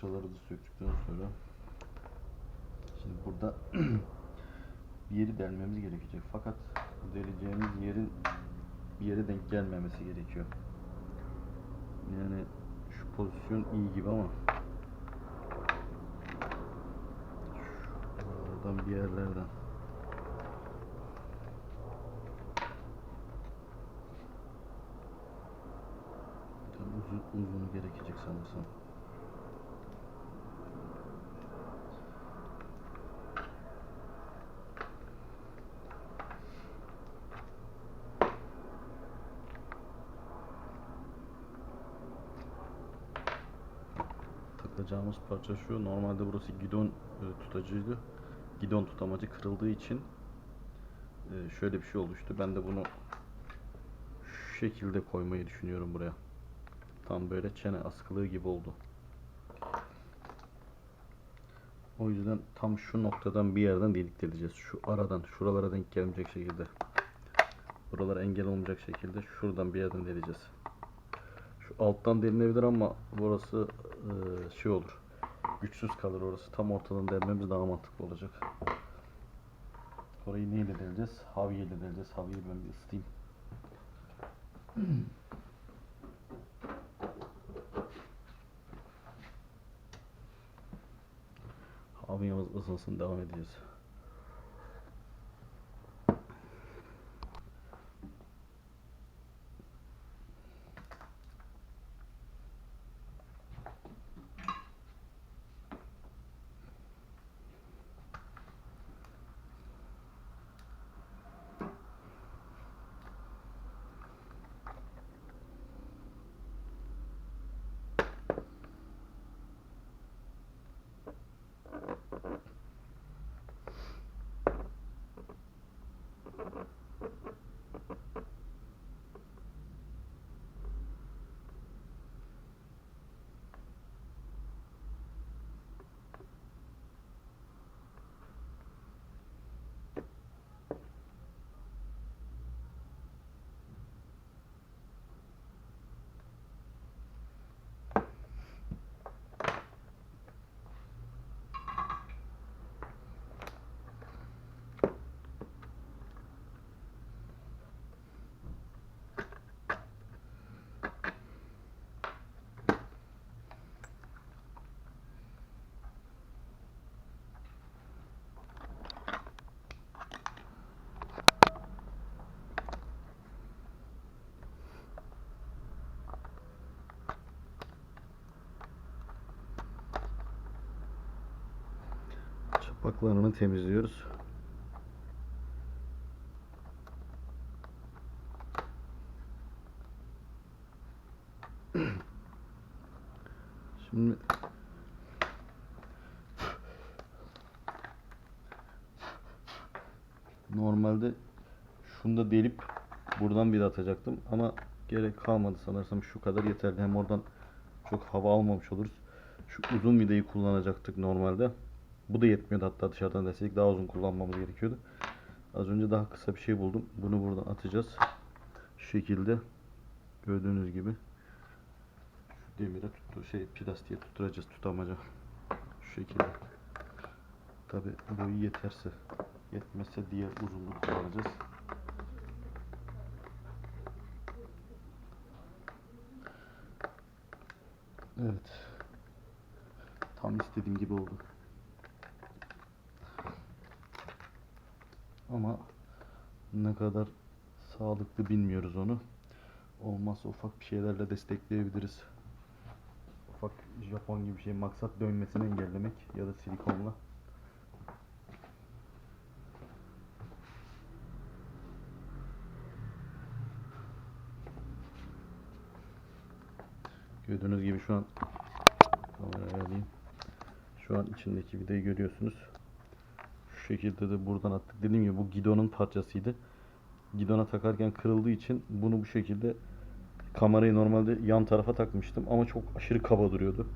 parçaları da söktükten sonra şimdi burada bir yeri delmemiz gerekecek. Fakat deleceğimiz yerin bir yere denk gelmemesi gerekiyor. Yani şu pozisyon iyi gibi ama şuradan bir yerlerden uzun, uzunu gerekecek sanırsam. Takacağımız parça şu. Normalde burası gidon e, tutacıydı. Gidon tutamacı kırıldığı için e, şöyle bir şey oluştu. Ben de bunu şu şekilde koymayı düşünüyorum buraya. Tam böyle çene askılığı gibi oldu. O yüzden tam şu noktadan bir yerden delik deleceğiz. Şu aradan, şuralara denk gelmeyecek şekilde. Buralara engel olmayacak şekilde şuradan bir yerden deleceğiz. Alttan delinebilir ama burası e, şey olur. Güçsüz kalır orası. Tam ortadan delmemiz daha mantıklı olacak. Orayı neyle deleceğiz? Havyeyle deleceğiz. Havyeyi ben bir ısıtayım. Havyemiz ısınsın devam edeceğiz. Çapaklarını temizliyoruz. Şimdi normalde şunu da delip buradan bir atacaktım ama gerek kalmadı sanırsam şu kadar yeterli. Hem oradan çok hava almamış oluruz. Şu uzun vidayı kullanacaktık normalde. Bu da yetmiyordu hatta dışarıdan deseydik daha uzun kullanmamız gerekiyordu. Az önce daha kısa bir şey buldum. Bunu buradan atacağız. Şu şekilde gördüğünüz gibi şu demire tuttu şey plastiğe tutturacağız tutamaca. Şu şekilde. Tabi boyu yeterse yetmezse diğer uzunluğu kullanacağız. Evet. Tam istediğim gibi oldu. Ama ne kadar sağlıklı bilmiyoruz onu. Olmazsa ufak bir şeylerle destekleyebiliriz. Ufak Japon gibi bir şey maksat dönmesini engellemek ya da silikonla. Gördüğünüz gibi şu an kameraya alayım. Şu an içindeki vidayı görüyorsunuz. Şekilde de buradan attık. Dediğim gibi bu gidonun parçasıydı. Gidona takarken kırıldığı için bunu bu şekilde kamerayı normalde yan tarafa takmıştım ama çok aşırı kaba duruyordu.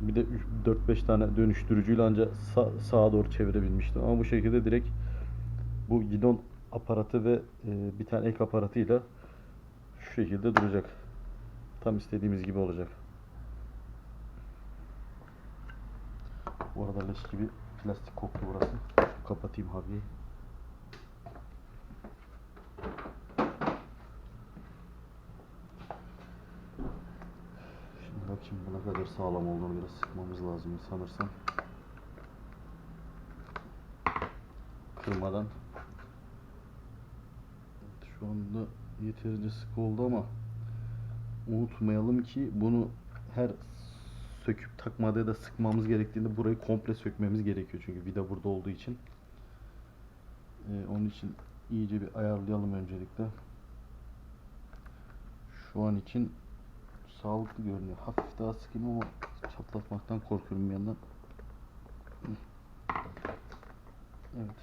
Bir de 4-5 tane dönüştürücüyle ancak sağ, sağa doğru çevirebilmiştim. Ama bu şekilde direkt bu gidon aparatı ve e, bir tane ek aparatıyla şu şekilde duracak. Tam istediğimiz gibi olacak. Bu arada leş gibi plastik koktu burası. Kapatayım havayı. Şimdi bakayım bu ne kadar sağlam olduğunu biraz sıkmamız lazım sanırsam. Kırmadan. Şu anda yeterince sık oldu ama unutmayalım ki bunu her söküp takmada da sıkmamız gerektiğinde burayı komple sökmemiz gerekiyor. Çünkü vida burada olduğu için. Ee, onun için iyice bir ayarlayalım öncelikle. Şu an için sağlıklı görünüyor. Hafif daha sıkayım ama çatlatmaktan korkuyorum bir yandan. Evet.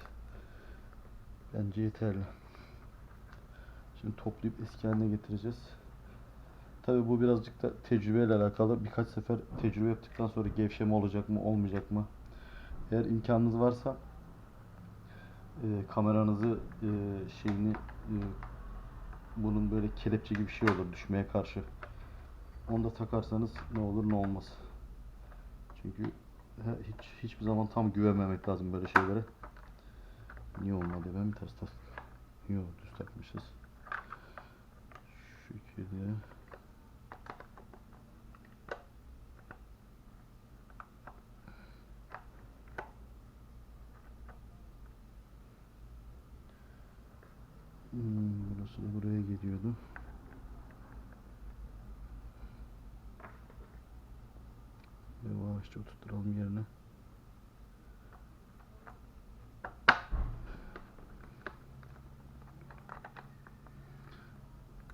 Bence yeterli. Şimdi toplayıp eski haline getireceğiz. Tabi bu birazcık da tecrübeyle alakalı. Birkaç sefer tecrübe yaptıktan sonra gevşeme olacak mı, olmayacak mı? Eğer imkanınız varsa e, kameranızı e, şeyini e, bunun böyle kelepçe gibi bir şey olur düşmeye karşı. Onu da takarsanız ne olur ne olmaz. Çünkü hiç hiçbir zaman tam güvenmemek lazım böyle şeylere. Niye olmadı? Ben mi ters taktık? Yok düz takmışız. Şu şekilde. Hmm, burası da buraya geliyordu. Yavaşça oturtturalım yerine.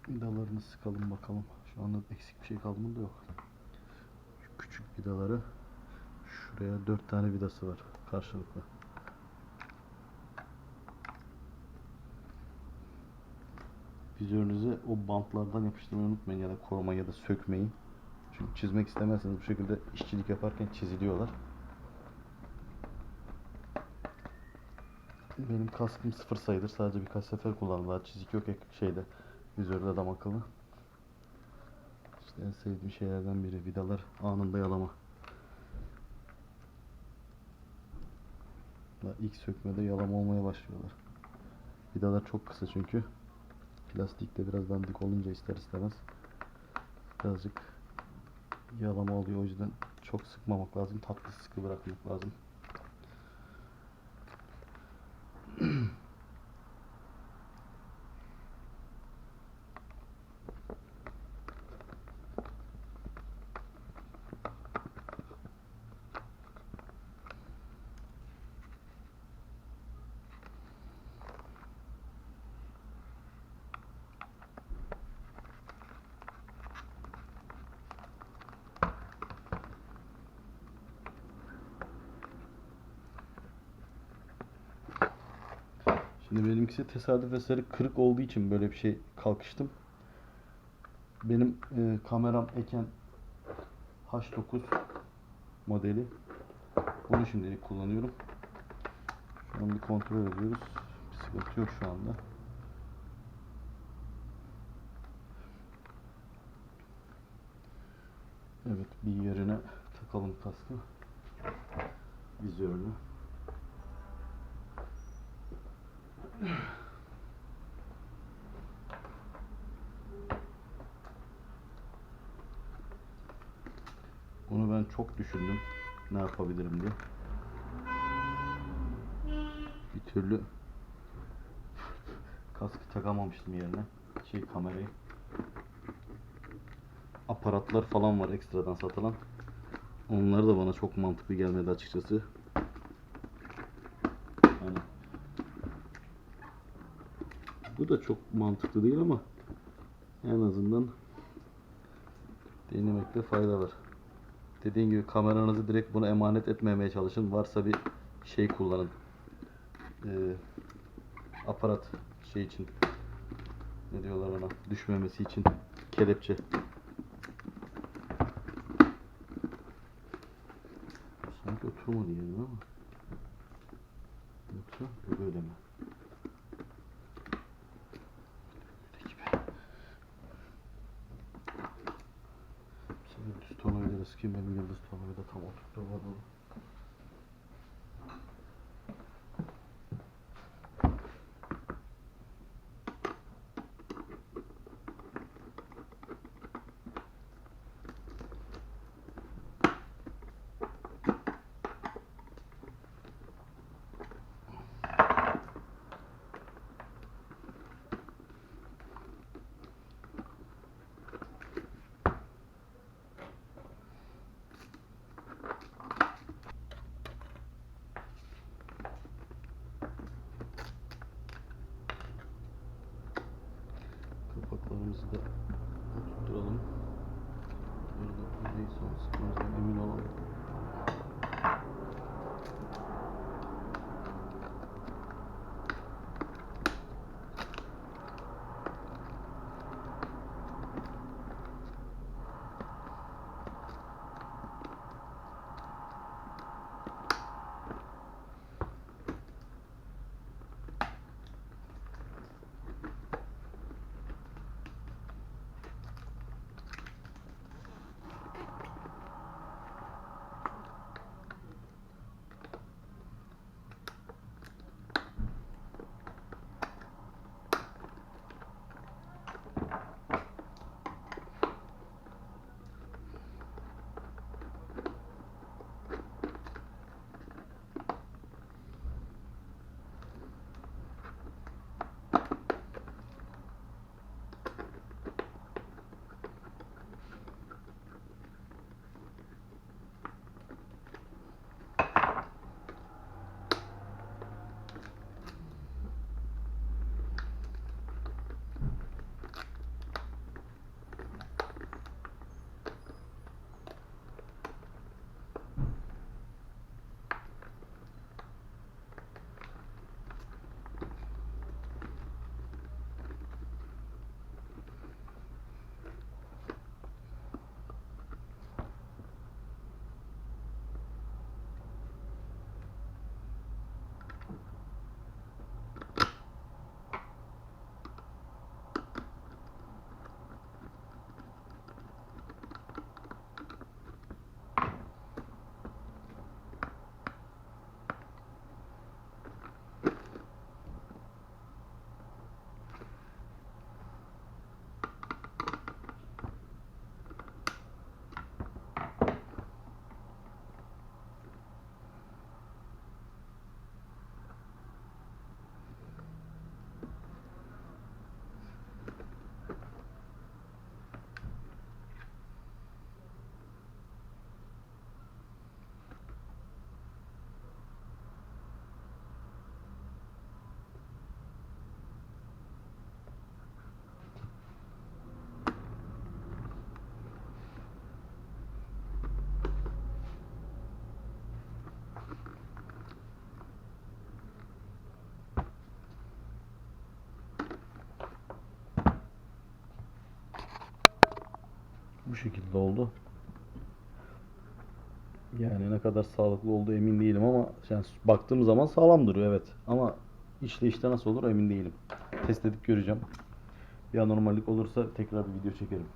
Vidalarını sıkalım bakalım. Şu anda eksik bir şey kalmadı yok. Şu küçük vidaları şuraya dört tane vidası var karşılıklı. Vizörünüze o bantlardan yapıştırmayı unutmayın ya da koruma ya da sökmeyin. Çünkü çizmek istemezseniz bu şekilde işçilik yaparken çiziliyorlar. Benim kaskım sıfır sayıdır. Sadece birkaç sefer kullandım. Daha çizik yok şeyde. Vizörde adam akıllı. İşte en sevdiğim şeylerden biri. Vidalar anında yalama. Daha ilk sökmede yalama olmaya başlıyorlar. Vidalar çok kısa çünkü. Plastik de biraz dandik olunca ister istemez birazcık yalama oluyor. O yüzden çok sıkmamak lazım. Tatlı sıkı bırakmak lazım. Benimkisi tesadüf eseri kırık olduğu için böyle bir şey kalkıştım. Benim e, kameram Eken H9 modeli. Bunu şimdilik kullanıyorum. Şu bir kontrol ediyoruz. Bir sıkıntı yok şu anda. Evet bir yerine takalım kaskı. Vizörlü. Bunu ben çok düşündüm. Ne yapabilirim diye. Bir türlü kaskı takamamıştım yerine. Şey kamerayı. Aparatlar falan var ekstradan satılan. Onlar da bana çok mantıklı gelmedi açıkçası. Bu da çok mantıklı değil ama en azından denemekte fayda var. Dediğim gibi kameranızı direkt buna emanet etmemeye çalışın. Varsa bir şey kullanın. Ee, aparat şey için. Ne diyorlar ona? Düşmemesi için. Kelepçe. Sanki oturmadı yerine ama. Yoksa böyle mi? Senin düz tornavida da şekilde oldu. Yani ne kadar sağlıklı olduğu emin değilim ama yani baktığım zaman sağlam duruyor evet. Ama işleyişte nasıl olur emin değilim. Test edip göreceğim. Bir anormallik olursa tekrar bir video çekerim.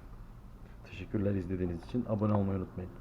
Teşekkürler izlediğiniz için. Abone olmayı unutmayın.